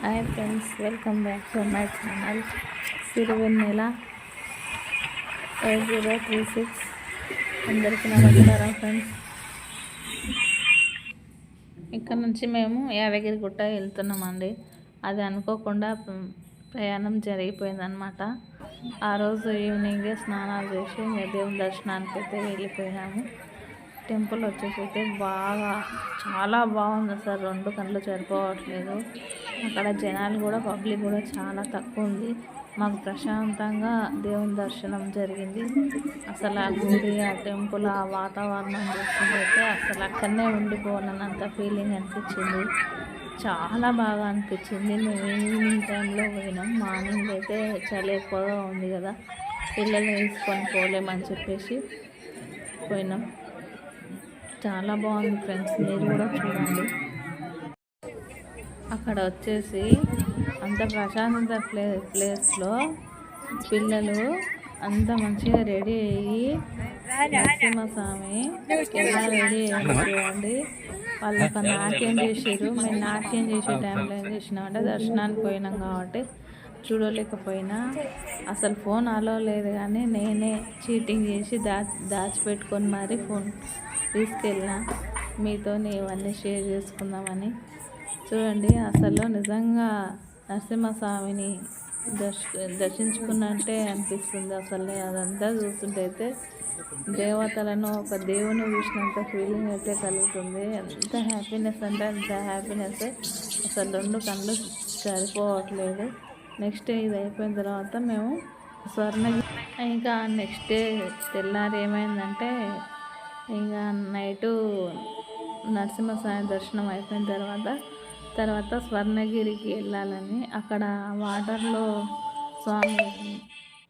Hi friends welcome back to my channel. Sirivennela eight zero three six. అందరికీ నమస్కారం friends. ఇక్కడ నుంచి మేము యాదగిరి గుట్ట వెళ్తున్నామండి. అది అనుకోకుండా ప్రయాణం జరిగిపోయిందనమాట ఆ రోజు ఈవినింగే స్నానాలు చేసి మేము దేవుని దర్శనానికి అయితే వెళ్ళిపోయినాము. టెంపుల్ వచ్చేసి అయితే బాగా చాలా బాగుంది అసలు రెండు కళ్ళు సరిపోవట్లేదు. అక్కడ జనాలు కూడా పబ్లిక్ కూడా చాలా తక్కువ ఉంది. మాకు ప్రశాంతంగా దేవుని దర్శనం జరిగింది. అసలు ఆ గుడి ఆ టెంపుల్ ఆ వాతావరణం చూస్తుంటే అసలు అక్కడనే ఉండిపోనన్నంత ఫీలింగ్ అనిపించింది. చాలా బాగా అనిపించింది. మేము ఈవినింగ్ టైంలో పోయినాం. మార్నింగ్ అయితే చలి ఎక్కువగా ఉంది కదా. పిల్లల్ని తీసుకొని పోలేమని చెప్పేసి పోయినాం. చాలా బాగుంది ఫ్రెండ్స్ మీరు కూడా చూడండి. అక్కడ వచ్చేసి అంత ప్రశాంతత ప్లే ప్లేస్లో పిల్లలు అంత మంచిగా రెడీ అయ్యి నరసింహస్వామి ఎలా రెడీ అయ్యారు చూడండి. వాళ్ళు ఒక నాట్యం చేసారు మేము నాట్యం చేసే టైంలో ఏం చేసినామంటే దర్శనానికి పోయినాం కాబట్టి చూడలేకపోయినా అసలు ఫోన్ అలో లేదు కానీ నేనే చీటింగ్ చేసి దా దాచిపెట్టుకొని మరీ ఫోన్ తీసుకెళ్ళిన. మీతో ఇవన్నీ షేర్ చేసుకుందామని. చూడండి అసలు నిజంగా నరసింహస్వామిని దర్శ దర్శించుకున్నట్టే అనిపిస్తుంది అసలు. అదంతా చూస్తుంటే అయితే దేవతలను ఒక దేవుని చూసినంత ఫీలింగ్ అయితే కలుగుతుంది. ఎంత హ్యాపీనెస్ అంటే అంత హ్యాపీనెస్ అసలు రెండు కళ్ళు సరిపోవట్లేదు. నెక్స్ట్ డే ఇది అయిపోయిన తర్వాత మేము స్వర్ణగిరి ఇంకా నెక్స్ట్ డే తెల్లారి ఏమైందంటే ఇంకా నైటు నరసింహస్వామి దర్శనం అయిపోయిన తర్వాత తర్వాత స్వర్ణగిరికి వెళ్ళాలని. అక్కడ వాటర్లో స్వామి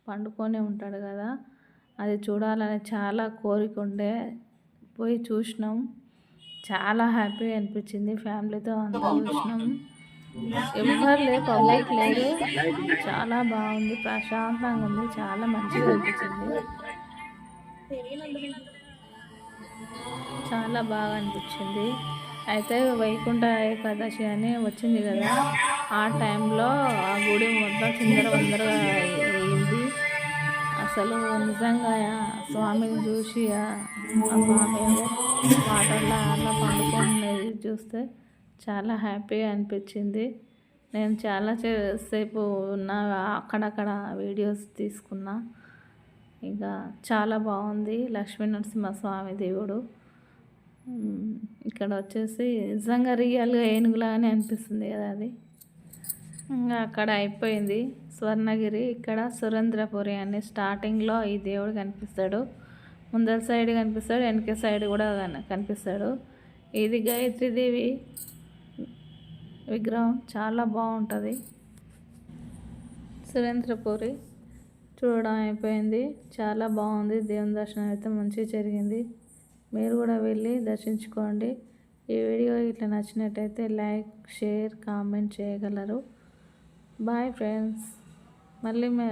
పండుకొని ఉంటాడు కదా అది చూడాలని చాలా కోరిక ఉండే. పోయి చూసినాం. చాలా హ్యాపీ అనిపించింది. ఫ్యామిలీతో అంతా చూసినాం. ఎవరు లేదు పబ్లిక్ లేదు చాలా బాగుంది ప్రశాంతంగా ఉంది చాలా మంచిగా అనిపించింది. చాలా బాగా అనిపించింది. అయితే వైకుంఠ ఏకాదశి అని వచ్చింది కదా ఆ టైంలో ఆ గుడి మొత్తం చిందర వందరగా అయింది. అసలు నిజంగా స్వామిని చూసి ఆ ఆ స్వామి వాటర్లో అలా పండుకునేది చూస్తే చాలా హ్యాపీగా అనిపించింది. నేను చాలా సేపు ఉన్న అక్కడక్కడ వీడియోస్ తీసుకున్నా. ఇంకా చాలా బాగుంది. లక్ష్మీ నరసింహస్వామి దేవుడు. ఇక్కడ వచ్చేసి నిజంగా రియల్గా ఏనుగులాగానే అనిపిస్తుంది కదా అది. ఇంకా అక్కడ అయిపోయింది. స్వర్ణగిరి ఇక్కడ సురేంద్రపురి అని స్టార్టింగ్లో ఈ దేవుడు కనిపిస్తాడు. ముందర సైడ్ కనిపిస్తాడు. వెనక సైడ్ కూడా కనిపిస్తాడు. ఇది గాయత్రీదేవి విగ్రహం చాలా బాగుంటుంది. సురేంద్రపురి చూడడం అయిపోయింది. చాలా బాగుంది. దేవుని దర్శనం అయితే మంచిగా జరిగింది. మీరు కూడా వెళ్ళి దర్శించుకోండి. ఈ వీడియో ఇట్లా నచ్చినట్టయితే లైక్ షేర్ కామెంట్ చేయగలరు. Bye friends. మళ్ళీ మే